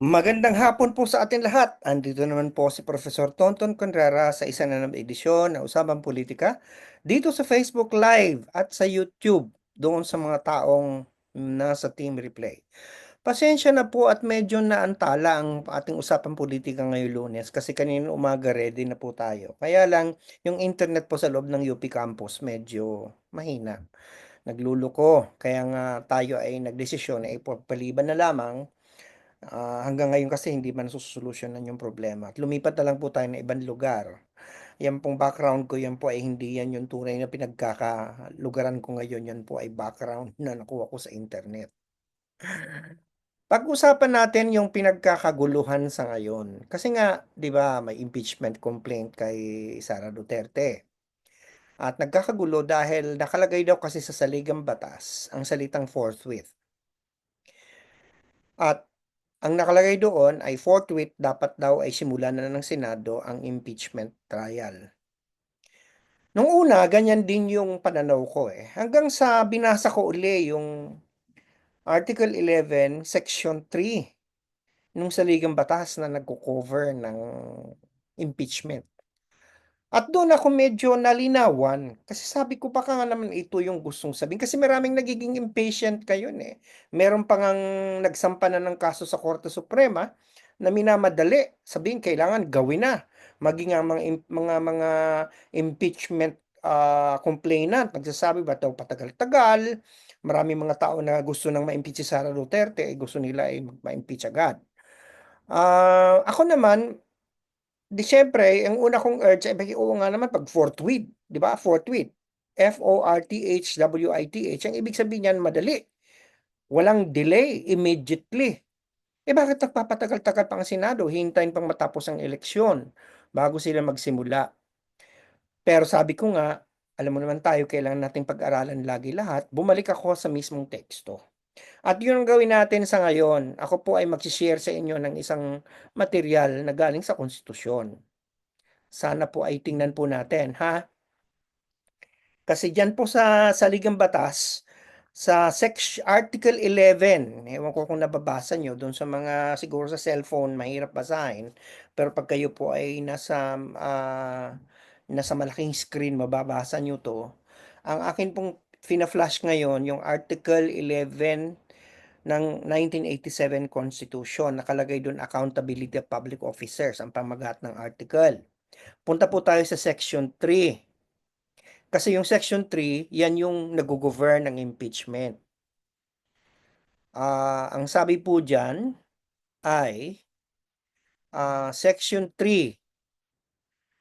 Magandang hapon po sa atin lahat. Andito naman po si Professor Tonton Conrera sa isa na namang edisyon ng Usapang Politika dito sa Facebook Live at sa YouTube doon sa mga taong nasa Team Replay. Pasensya na po at medyo naantala ang ating usapang politika ngayong lunes kasi kanina umaga ready na po tayo. Kaya lang yung internet po sa loob ng UP campus medyo mahina. Nagluluko. Kaya nga tayo ay nagdesisyon na ipagpaliban na lamang Ah, hanggang ngayon kasi hindi man nasosolusyonan yung problema at lumipat na lang po tayo ng ibang lugar. Yan pong background ko, yan po ay hindi yan yung tunay na pinagkakalugaran ko ngayon, yan po ay background na nakuha ko sa internet. Pag-usapan natin yung pinagkakaguluhan sa ngayon. Kasi nga, 'di ba, may impeachment complaint kay Sara Duterte. At nagkakagulo dahil nakalagay daw kasi sa saligang batas ang salitang forthwith. At ang nakalagay doon ay forthwith dapat daw ay simulan na ng Senado ang impeachment trial. Nung una, ganyan din yung pananaw ko eh. Hanggang sa binasa ko uli yung Article 11, Section 3 nung saligang batas na nagko-cover ng impeachment. At doon ako medyo nalinawan kasi sabi ko baka nga naman ito yung gustong sabihin kasi maraming nagiging impatient kayo eh. Meron pa ngang nagsampa na ng kaso sa Korte Suprema na minamadali. Sabihin kailangan gawin na. Maging ang mga mga mga impeachment ah, complainant nagsasabi ba daw patagal-tagal. Maraming mga tao na gusto nang ma-impeach si Sara Duterte ay gusto nila ay ma-impeach agad. Ah, ako naman Di siyempre, ang una kong urge ay oo nga naman pag forthwith, 'di ba? Forthwith. F-O-R-T-H-W-I-T-H. Ang ibig sabihin niyan, madali. Walang delay, immediately. Eh bakit nagpapatagal-tagal pa ang Senado? Hintayin pang matapos ang eleksyon bago sila magsimula. Pero sabi ko nga, alam mo naman tayo, kailangan nating pag-aralan lagi lahat. Bumalik ako sa mismong teksto. At yun ang gawin natin sa ngayon. Ako po ay mag-share sa inyo ng isang material na galing sa konstitusyon. Sana po ay tingnan po natin, ha? Kasi dyan po sa saligang batas, sa section, Article 11, ewan ko kung nababasa nyo, doon sa mga siguro sa cellphone, mahirap basahin. Pero pag kayo po ay nasa, ah, nasa malaking screen, mababasa nyo to. Ang akin pong fina-flash ngayon, yung Article 11 ng 1987 Constitution. Nakalagay doon accountability of public officers, ang pamagat ng article. Punta po tayo sa Section 3. Kasi yung Section 3, yan yung nag-govern ng impeachment. Ah, ang sabi po diyan ay ah, Section 3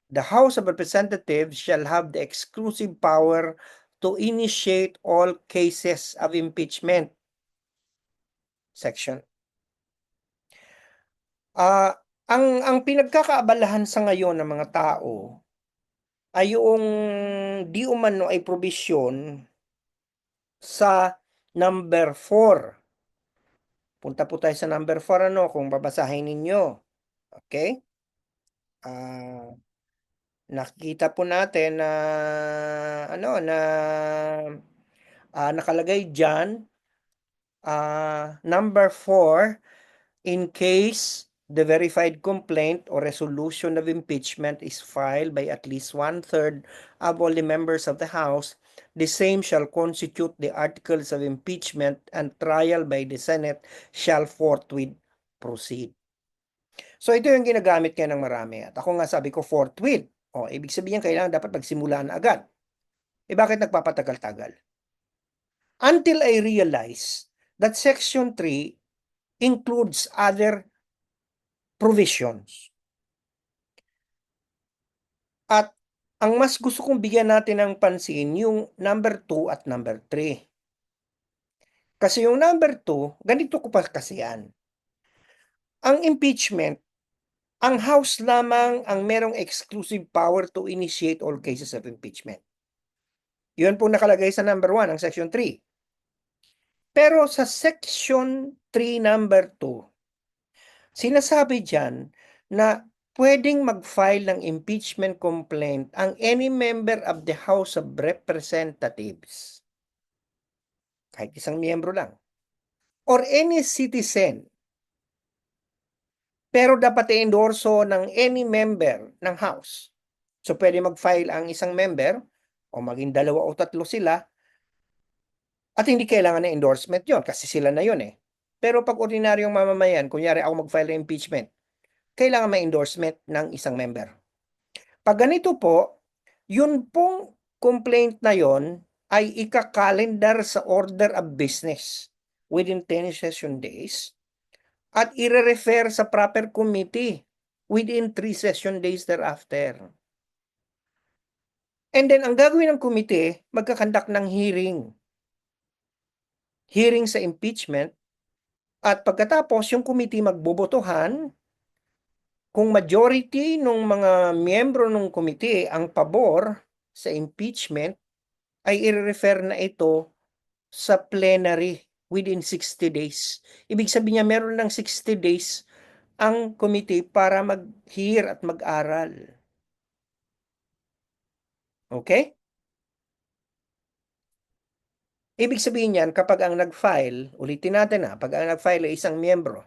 The House of Representatives shall have the exclusive power to initiate all cases of impeachment. Section. Ah, ang ang pinagkakaabalahan sa ngayon ng mga tao ay yung di umano ay probisyon sa number 4. Punta po tayo sa number 4 ano kung babasahin ninyo. Okay? Ah, nakikita po natin na ano na ah, nakalagay diyan ah, number 4 in case the verified complaint or resolution of impeachment is filed by at least one-third of all the members of the House, the same shall constitute the articles of impeachment and trial by the Senate shall forthwith proceed. So ito yung ginagamit ngayon ng marami. At ako nga sabi ko forthwith. O, ibig sabihin kailangan dapat magsimula na agad. Eh bakit nagpapatagal-tagal? Until I realize that Section 3 includes other provisions. At ang mas gusto kong bigyan natin ng pansin yung number 2 at number 3. Kasi yung number 2, ganito ko pa kasi yan. Ang impeachment, ang House lamang ang merong exclusive power to initiate all cases of impeachment. Yun po nakalagay sa number 1, ang section 3. Pero sa section 3 number 2, sinasabi dyan na pwedeng mag-file ng impeachment complaint ang any member of the House of Representatives. Kahit isang miyembro lang. Or any citizen Pero dapat i-endorso ng any member ng House. So pwede mag-file ang isang member o maging dalawa o tatlo sila at hindi kailangan ng endorsement yon kasi sila na yon eh. Pero pag ordinaryong mamamayan, kunyari ako mag-file ng impeachment, kailangan may endorsement ng isang member. Pag ganito po, yun pong complaint na yon ay ika-calendar sa order of business within 10 session days at ire-refer sa proper committee within 3 session days thereafter. And then, ang gagawin ng committee, magkakandak ng hearing. Hearing sa impeachment. At pagkatapos, yung committee magbobotohan kung majority ng mga miyembro ng committee ang pabor sa impeachment, ay i-refer na ito sa plenary within 60 days. Ibig sabihin niya meron ng 60 days ang committee para mag-hear at mag-aral. Okay? Ibig sabihin niyan, kapag ang nag-file, ulitin natin na, pag ang nag-file ay isang miyembro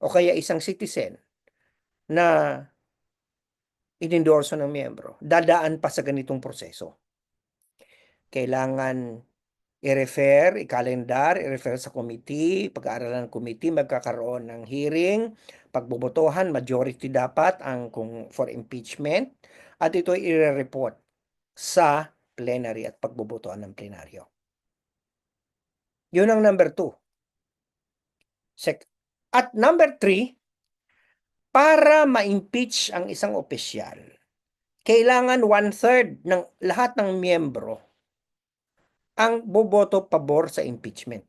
o kaya isang citizen na inendorso ng miyembro, dadaan pa sa ganitong proseso. Kailangan i-refer, i-calendar, i-refer sa committee, pag-aaralan ng committee, magkakaroon ng hearing, pagbobotohan, majority dapat ang kung for impeachment, at ito i-report sa plenary at pagbobotohan ng plenaryo. Yun ang number two. Sec- at number three, para ma-impeach ang isang opisyal, kailangan one-third ng lahat ng miyembro ang boboto pabor sa impeachment.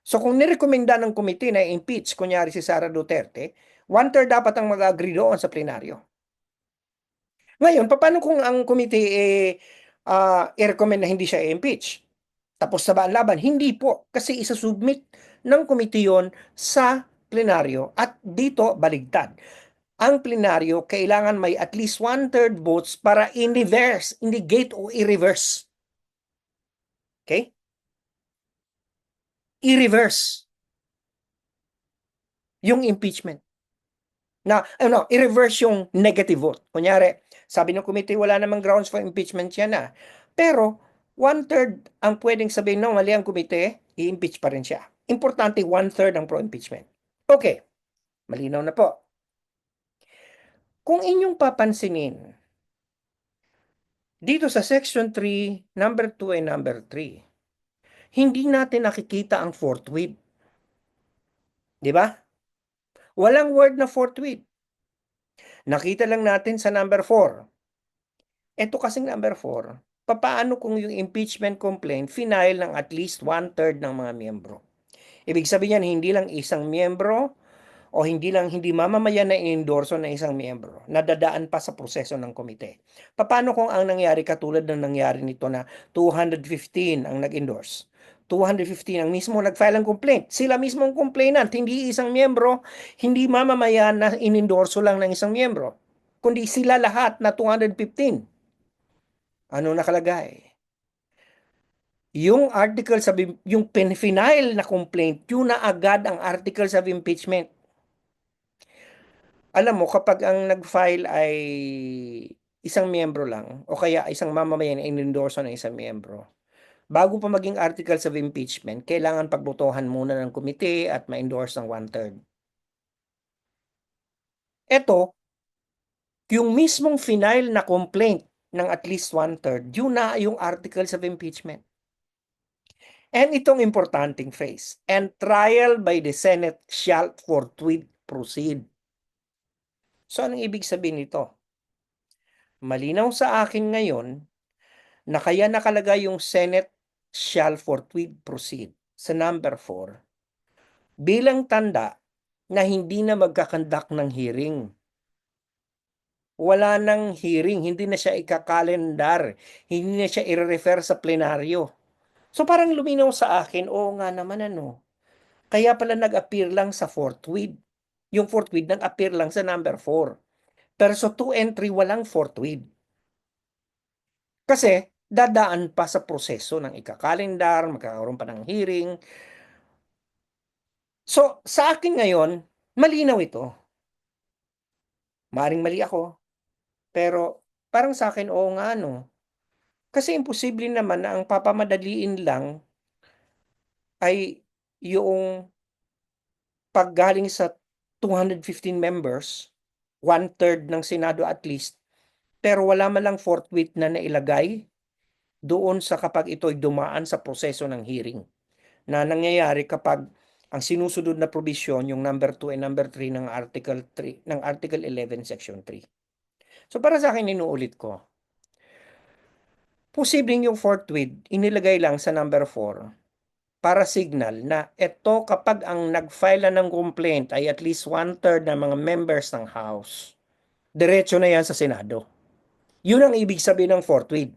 So kung nirekomenda ng committee na impeach, kunyari si Sara Duterte, one-third dapat ang mag-agree doon sa plenaryo. Ngayon, paano kung ang committee eh, uh, i-recommend na hindi siya i-impeach? Tapos sa laban? Hindi po. Kasi isa-submit ng committee yon sa plenaryo at dito baligtad. Ang plenaryo kailangan may at least one-third votes para in-reverse, in-negate o i-reverse Okay? I-reverse yung impeachment. Na, ano, i-reverse yung negative vote. Kunyari, sabi ng committee, wala namang grounds for impeachment yan na. Pero, one-third ang pwedeng sabihin, no, mali ang committee, i-impeach pa rin siya. Importante, one-third ang pro-impeachment. Okay, malinaw na po. Kung inyong papansinin, dito sa section 3, number 2 and number 3, hindi natin nakikita ang forthwith. Di ba? Walang word na forthwith. Nakita lang natin sa number 4. Ito kasing number 4, papaano kung yung impeachment complaint final ng at least one-third ng mga miyembro? Ibig sabihin hindi lang isang miyembro, o hindi lang hindi mamamayan na inendorso ng isang miyembro, nadadaan pa sa proseso ng komite. Paano kung ang nangyari katulad ng nangyari nito na 215 ang nag-endorse? 215 ang mismo nag-file ng complaint. Sila mismo ang complainant, hindi isang miyembro, hindi mamamayan na inendorso lang ng isang miyembro, kundi sila lahat na 215. Ano nakalagay? Yung article sa yung final na complaint, yun na agad ang articles of impeachment alam mo kapag ang nag-file ay isang miyembro lang o kaya isang mamamayan na inendorso ng isang miyembro, bago pa maging articles of impeachment, kailangan pagbotohan muna ng komite at ma-endorse ng one-third. Ito, yung mismong final na complaint ng at least one-third, yun na yung articles of impeachment. And itong importanting phrase, and trial by the Senate shall forthwith proceed. So anong ibig sabihin nito? Malinaw sa akin ngayon na kaya nakalagay yung Senate shall forthwith proceed sa number 4 bilang tanda na hindi na magkakandak ng hearing. Wala nang hearing, hindi na siya ikakalendar, hindi na siya i-refer sa plenaryo. So parang luminaw sa akin, oo nga naman ano. Kaya pala nag-appear lang sa forthwith. Yung forthwith nag-appear lang sa number 4. Pero sa 2 and 3 walang forthwith. Kasi dadaan pa sa proseso ng ikakalendar, magkakaroon pa ng hearing. So sa akin ngayon, malinaw ito. Maaaring mali ako. Pero parang sa'kin, oo nga 'no. Kasi imposible naman na ang papamadaliin lang ay yoong paggaling sa 215 members, one-third ng Senado at least, pero wala man lang forthwith na nailagay doon sa kapag ito'y dumaan sa proseso ng hearing. Na nangyayari kapag ang sinusunod na probisyon yung number 2 and number 3 ng Article 3 ng Article 11 Section 3. So para sa'kin inuulit ko. Posibleng yung forthwith inilagay lang sa number 4 para signal na eto kapag ang nag-file na ng complaint ay at least one-third ng mga members ng House, diretso na yan sa Senado. Yun ang ibig sabihin ng forthwith.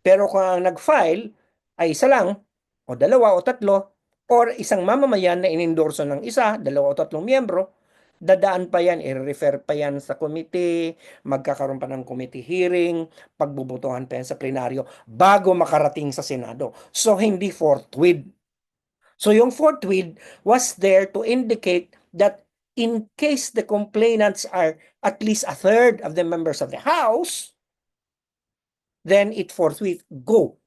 Pero kung ang nag-file ay isa lang, o dalawa o tatlo, or isang mamamayan na inendorso ng isa, dalawa o tatlong miyembro, dadaan pa yan, i-refer pa yan sa committee, magkakaroon pa ng committee hearing, pagbubutuhan pa yan sa plenaryo, bago makarating sa Senado. So, hindi forthwith. So, yung forthwith was there to indicate that in case the complainants are at least a third of the members of the House, then it forthwith go.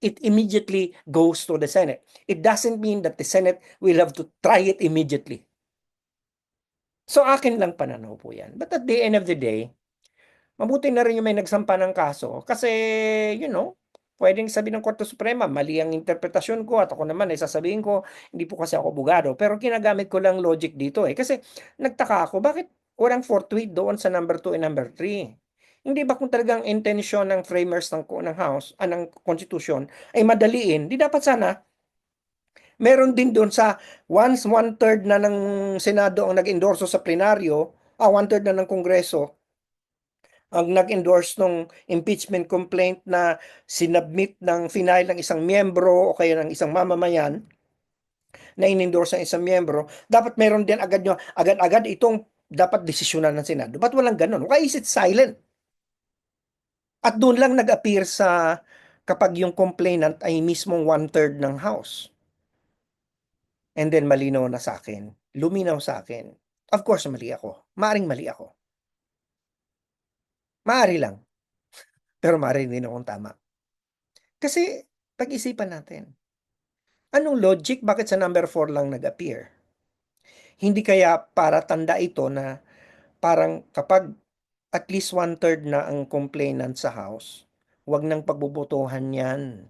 It immediately goes to the Senate. It doesn't mean that the Senate will have to try it immediately. So akin lang pananaw po yan. But at the end of the day, mabuti na rin yung may nagsampa ng kaso kasi, you know, pwedeng sabihin ng Korte Suprema, mali ang interpretasyon ko at ako naman ay sasabihin ko, hindi po kasi ako abogado. Pero ginagamit ko lang logic dito eh. Kasi nagtaka ako, bakit walang forthwith doon sa number 2 and number 3? Hindi ba kung talagang intensyon ng framers ng, ng House, ah, ng Constitution ay madaliin, di dapat sana meron din doon sa once one-third na ng Senado ang nag-endorso sa plenaryo, ah, one-third na ng Kongreso, ang nag-endorse ng impeachment complaint na sinubmit ng final ng isang miyembro o kaya ng isang mamamayan na in-endorse ng isang miyembro, dapat meron din agad nyo, agad-agad itong dapat desisyonan ng Senado. Ba't walang ganun? Why is it silent? At doon lang nag-appear sa kapag yung complainant ay mismong one-third ng House. And then malinaw na sa akin, luminaw sa akin. Of course, mali ako. Maaring mali ako. Maari lang. Pero maari din akong tama. Kasi pag-isipan natin. Anong logic bakit sa number 4 lang nag-appear? Hindi kaya para tanda ito na parang kapag at least one-third na ang complainant sa House, wag nang pagbubutuhan yan.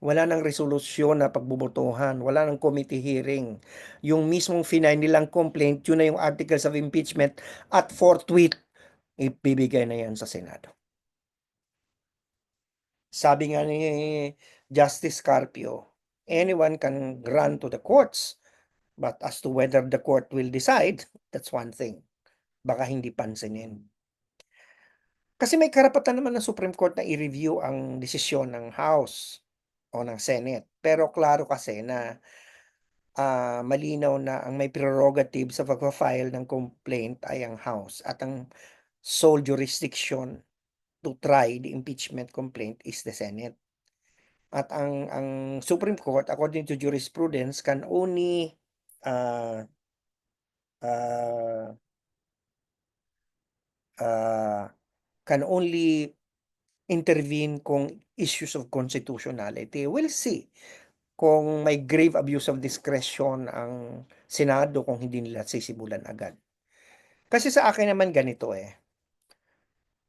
Wala nang resolusyon na pagbubutuhan, wala nang committee hearing. Yung mismong final nilang complaint, yun na yung articles of impeachment at forthwith, ibibigay na yan sa Senado. Sabi nga ni Justice Carpio, anyone can grant to the courts, but as to whether the court will decide, that's one thing. Baka hindi pansinin. Kasi may karapatan naman ng Supreme Court na i-review ang desisyon ng House o ng Senate. Pero klaro kasi na uh, malinaw na ang may prerogative sa pagpa-file ng complaint ay ang House at ang sole jurisdiction to try the impeachment complaint is the Senate. At ang ang Supreme Court according to jurisprudence can only uh, uh, uh, can only intervene kung issues of constitutionality. We'll see kung may grave abuse of discretion ang Senado kung hindi nila sisimulan agad. Kasi sa akin naman ganito eh.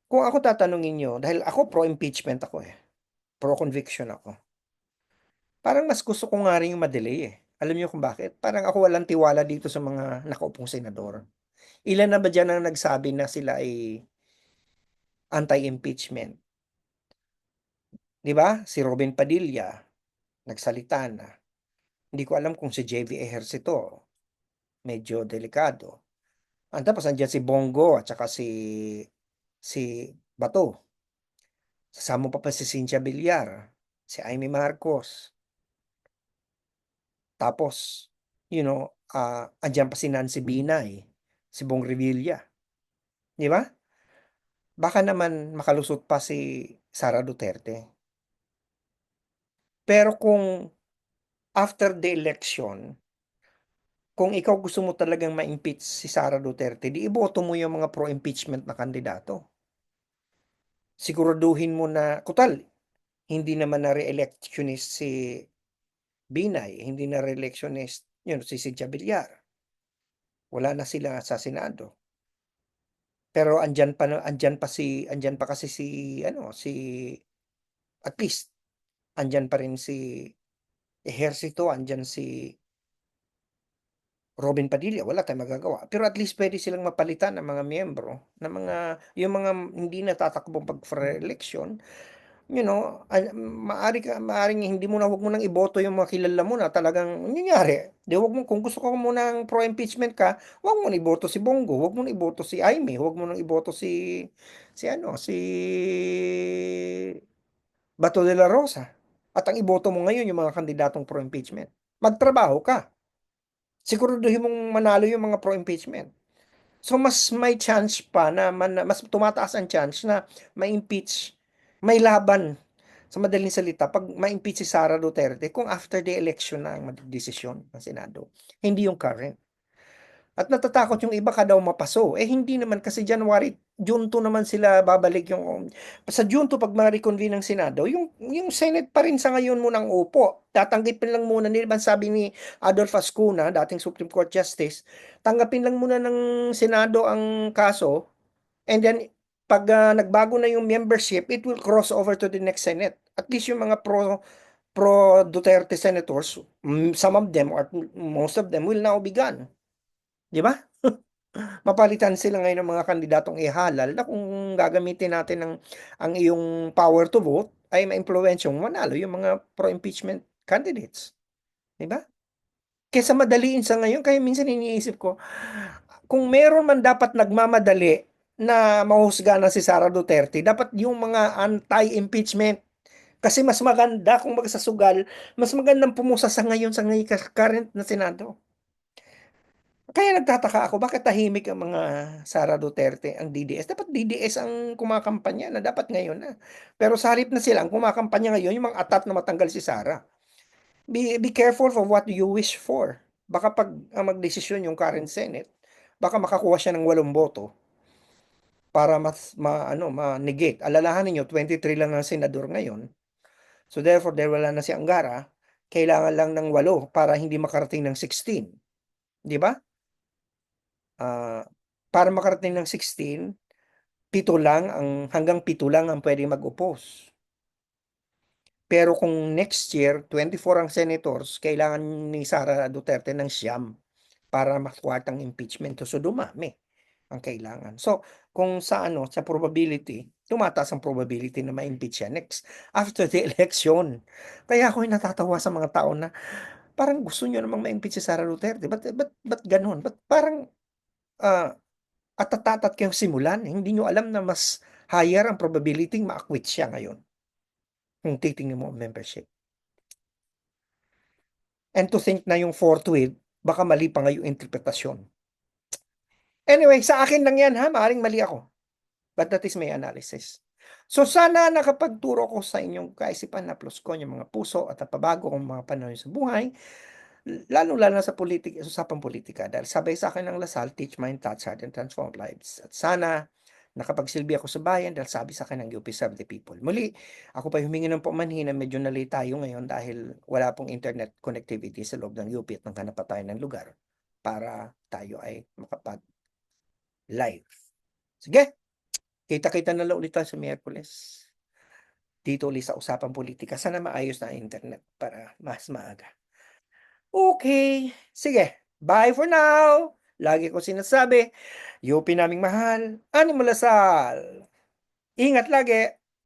Kung ako tatanungin nyo, dahil ako pro-impeachment ako eh. Pro-conviction ako. Parang mas gusto ko nga rin yung madelay eh. Alam niyo kung bakit? Parang ako walang tiwala dito sa mga nakaupong senador. Ilan na ba dyan ang nagsabi na sila ay anti-impeachment. 'Di ba? Si Robin Padilla nagsalita na. Hindi ko alam kung si JV Ejercito medyo delikado. Ang tapos andiyan si Bongo at saka si si Bato. Sasama pa pa si Cynthia Villar, si Amy Marcos. Tapos, you know, uh, andyan pa si Nancy Binay, si Bong Revilla. Di ba? baka naman makalusot pa si Sara Duterte. Pero kung after the election, kung ikaw gusto mo talagang ma-impeach si Sara Duterte, di iboto mo yung mga pro-impeachment na kandidato. Siguraduhin mo na, kutal, hindi naman na re-electionist si Binay, hindi na re-electionist yun, si Cynthia Villar. Wala na sila sa. Pero andyan pa andyan pa si andyan pa kasi si ano si at least andyan pa rin si Ejercito, andyan si Robin Padilla, wala tayong magagawa. Pero at least pwede silang mapalitan ng mga miyembro, ng mga yung mga hindi natatakbong pag election. You know, maari ka maaring hindi mo na wag mo nang iboto yung mga kilala mo na talagang nangyayari. Di wag mo kung gusto ko mo ng pro impeachment ka, wag mo na iboto si Bongo, wag mo na iboto si Aimee, wag mo na iboto si si ano, si Bato de la Rosa. At ang iboto mo ngayon yung mga kandidatong pro impeachment. Magtrabaho ka. Siguraduhin mong manalo yung mga pro impeachment. So mas may chance pa na man, mas tumataas ang chance na ma-impeach, may laban sa madaling salita pag ma-impeach si Sara Duterte kung after the election na ang desisyon ng Senado, hindi yung current. At natatakot yung iba ka daw mapaso. Eh hindi naman kasi January, June 2 naman sila babalik yung sa June 2 pag ma-reconvene ng Senado, yung yung Senate pa rin sa ngayon munang upo. Tatanggapin lang muna nila sabi ni Adolf Ascuna, dating Supreme Court Justice, tanggapin lang muna ng Senado ang kaso and then pag uh, nagbago na yung membership, it will cross over to the next Senate. At least yung mga pro pro Duterte senators, some of them or most of them will now be gone. Di ba? Mapalitan sila ngayon ng mga kandidatong ihalal na kung gagamitin natin ng ang iyong power to vote ay ma-impluwensyong manalo yung mga pro-impeachment candidates. Di ba? Kesa madaliin sa ngayon, kaya minsan iniisip ko, kung meron man dapat nagmamadali na mahusga na si Sara Duterte, dapat yung mga anti-impeachment kasi mas maganda kung magsasugal, mas magandang pumusa sa ngayon sa ngayon current na Senado. Kaya nagtataka ako bakit tahimik ang mga Sara Duterte, ang DDS. Dapat DDS ang kumakampanya na dapat ngayon na. Pero sa halip na sila, ang kumakampanya ngayon, yung mga atat na matanggal si Sara. Be, be careful for what you wish for. Baka pag ang magdesisyon yung current Senate, baka makakuha siya ng walong boto para mas ma, ano, ma-negate. Alalahanin niyo, 23 lang ang senador ngayon. So therefore, dahil wala na si Angara, kailangan lang ng walo para hindi makarating ng 16. Di ba? Uh, para makarating ng 16, pito lang ang hanggang pito lang ang pwedeng mag-oppose. Pero kung next year, 24 ang senators, kailangan ni Sara Duterte ng siyam para makuha ang impeachment. So dumami ang kailangan. So kung sa ano, sa probability, tumataas ang probability na ma-impeach siya next after the election. Kaya ako natatawa sa mga tao na parang gusto niyo namang ma-impeach si Sara Duterte. Ba't, ba't, ba't ganun? Ba't parang uh, at tatatat kayong simulan, hindi nyo alam na mas higher ang probability ma-acquit siya ngayon. Kung titingnan mo membership. And to think na yung forthwith, baka mali pa nga yung interpretasyon. Anyway, sa akin lang yan ha, maaring mali ako. But that is my analysis. So sana nakapagturo ko sa inyong kaisipan na plus ko yung mga puso at napabago kong mga panahon sa buhay lalo-lalo na sa politika, sa usapang politika. Dahil sabay sa akin ng Lasal, teach mind, touch heart, and transform lives. At sana, nakapagsilbi ako sa bayan dahil sabi sa akin ng UP Serve the People. Muli, ako pa humingi ng pumanhin na medyo nalay tayo ngayon dahil wala pong internet connectivity sa loob ng UP at naghanap pa tayo ng lugar para tayo ay makapag live. Sige, kita-kita na lang ulit tayo sa Miyerkules. Dito ulit sa usapang politika. Sana maayos na internet para mas maaga. Okay, sige. Bye for now. Lagi ko sinasabi, UP naming mahal, Animo Lasal. Ingat lagi.